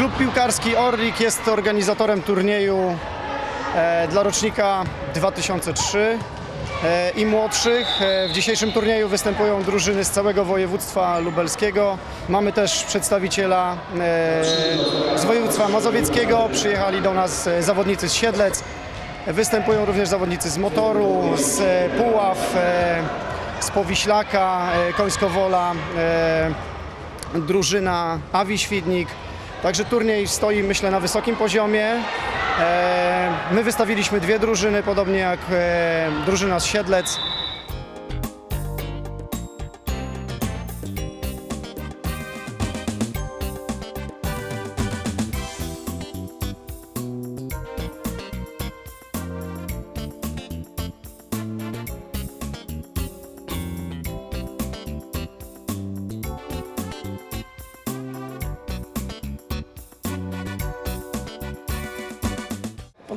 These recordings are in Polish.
Klub piłkarski Orlik jest organizatorem turnieju e, dla rocznika 2003 e, i młodszych. E, w dzisiejszym turnieju występują drużyny z całego województwa lubelskiego. Mamy też przedstawiciela z województwa mazowieckiego. Przyjechali do nas zawodnicy z Siedlec. Występują również zawodnicy z Motoru, z Puław, z Powiślaka, Końskowola, drużyna Awi Świdnik. Także turniej stoi, myślę, na wysokim poziomie. E, My wystawiliśmy dwie drużyny, podobnie jak e, drużyna z Siedlec.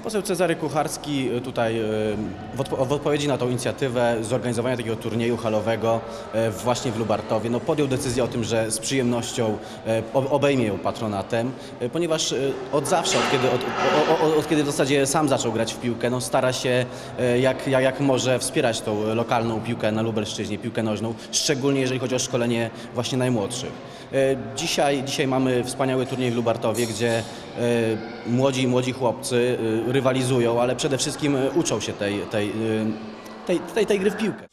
Poseł Cezary Kucharski y, tutaj y, w, odpo- w odpowiedzi na tą inicjatywę zorganizowania takiego turnieju halowego y, właśnie w Lubartowie no, podjął decyzję o tym, że z przyjemnością obejmie ją patronatem, ponieważ od zawsze, od kiedy, od, o, o, od kiedy w zasadzie sam zaczął grać w piłkę, no, stara się jak, jak, jak może wspierać tą lokalną piłkę na Lubelszczyźnie, piłkę nożną, szczególnie jeżeli chodzi o szkolenie właśnie najmłodszych. Y, Dzisiaj, dzisiaj mamy wspaniały turniej w Lubartowie, gdzie y, młodzi młodzi chłopcy y, rywalizują, ale przede wszystkim uczą się tej, tej, tej, tej, tej gry w piłkę.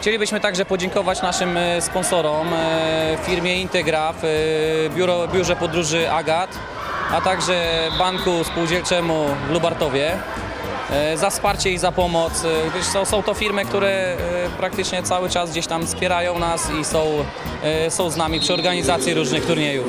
Chcielibyśmy także podziękować naszym e, sponsorom, e, firmie Integraf, e, biuro, biurze podróży Agat, a także Banku Spółdzielczemu w Lubartowie za wsparcie i za pomoc. Wiesz, co, są to firmy, które praktycznie cały czas gdzieś tam wspierają nas i są, są z nami przy organizacji różnych turniejów.